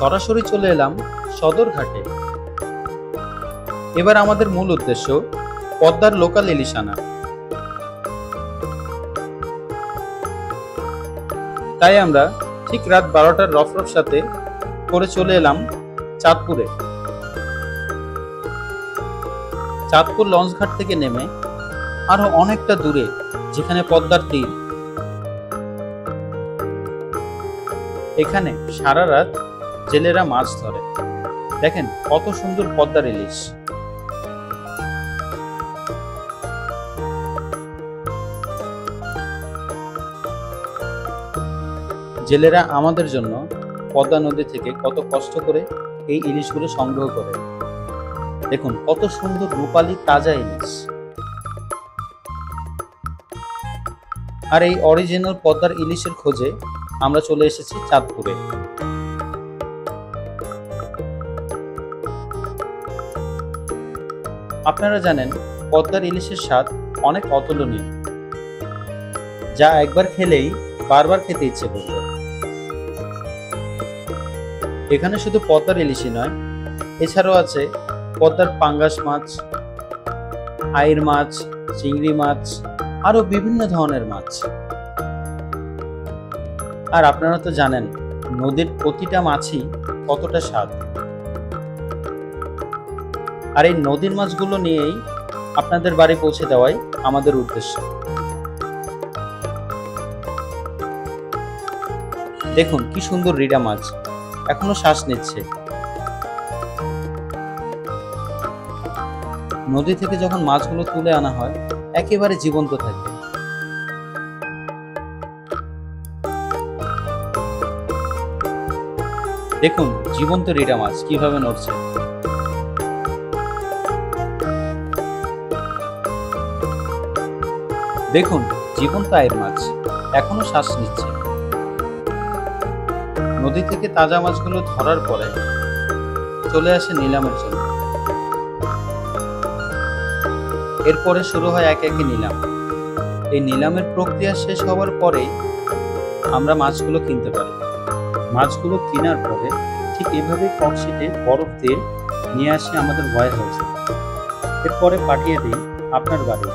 সরাসরি চলে এলাম সদরঘাটে। এবার আমাদের মূল উদ্দেশ্য, পদ্মার লোকাল ইলিশ আনা। তাই আমরা ঠিক রাত বারোটার রফরফ সাথে করে চলে এলাম চাঁদপুরে। চাঁদপুর লঞ্চঘাট থেকে নেমে আরও অনেকটা দূরে, যেখানে পদ্মার তীর। এখানে সারা রাত জেলেরা মাছ ধরে। দেখেন কত সুন্দর পদ্মার ইলিশ। জেলেরা আমাদের জন্য পদ্মা নদী থেকে কত কষ্ট করে এই ইলিশগুলো সংগ্রহ করে। দেখুন কত সুন্দর রূপালী তাজা ইলিশ। আর এই অরিজিনাল পদ্মার ইলিশের খোঁজে আমরা চলে এসেছি চাঁদপুরে। আপনারা জানেন, পদ্মার ইলিশের স্বাদ অনেক অতুলনীয়, যা একবার খেলেই বারবার খেতে ইচ্ছে করবে। এখানে শুধু পদ্মার ইলিশই নয়, এছাড়াও আছে পদ্মার পাঙ্গাস মাছ, আইর মাছ, চিংড়ি মাছ আরও বিভিন্ন ধরনের মাছ। আর আপনারা তো জানেন, নদীর প্রতিটা মাছই কতটা স্বাদ। আর এই নদীর মাছগুলো নিয়েই আপনাদের বাড়ি পৌঁছে দেওয়াই আমাদের উদ্দেশ্য। দেখুন কি সুন্দর রিডা মাছ, এখনও শ্বাস নিচ্ছে। নদী থেকে যখন মাছগুলো তুলে আনা হয়, একেবারে জীবন্ত থাকে। দেখুন, জীবন্ত রিডা মাছ কীভাবে নড়ছে। দেখুন জীবন্ত আয়ের মাছ। এখনও শ্বাস নিচ্ছে। নদী থেকে তাজা মাছগুলো ধরার পরে চলে আসে নিলামের জন্য। এরপরে শুরু হয় একে একে নিলাম। এই নিলামের প্রক্রিয়া শেষ হওয়ার পরেই আমরা মাছগুলো কিনতে পারি। মাছগুলো কেনার পরে ঠিক এভাবে ককশিটে বরফ দিয়ে নিয়ে আসি আমাদের ওয়ার হাউসে এরপরে পাঠিয়ে দিই আপনার বাড়ি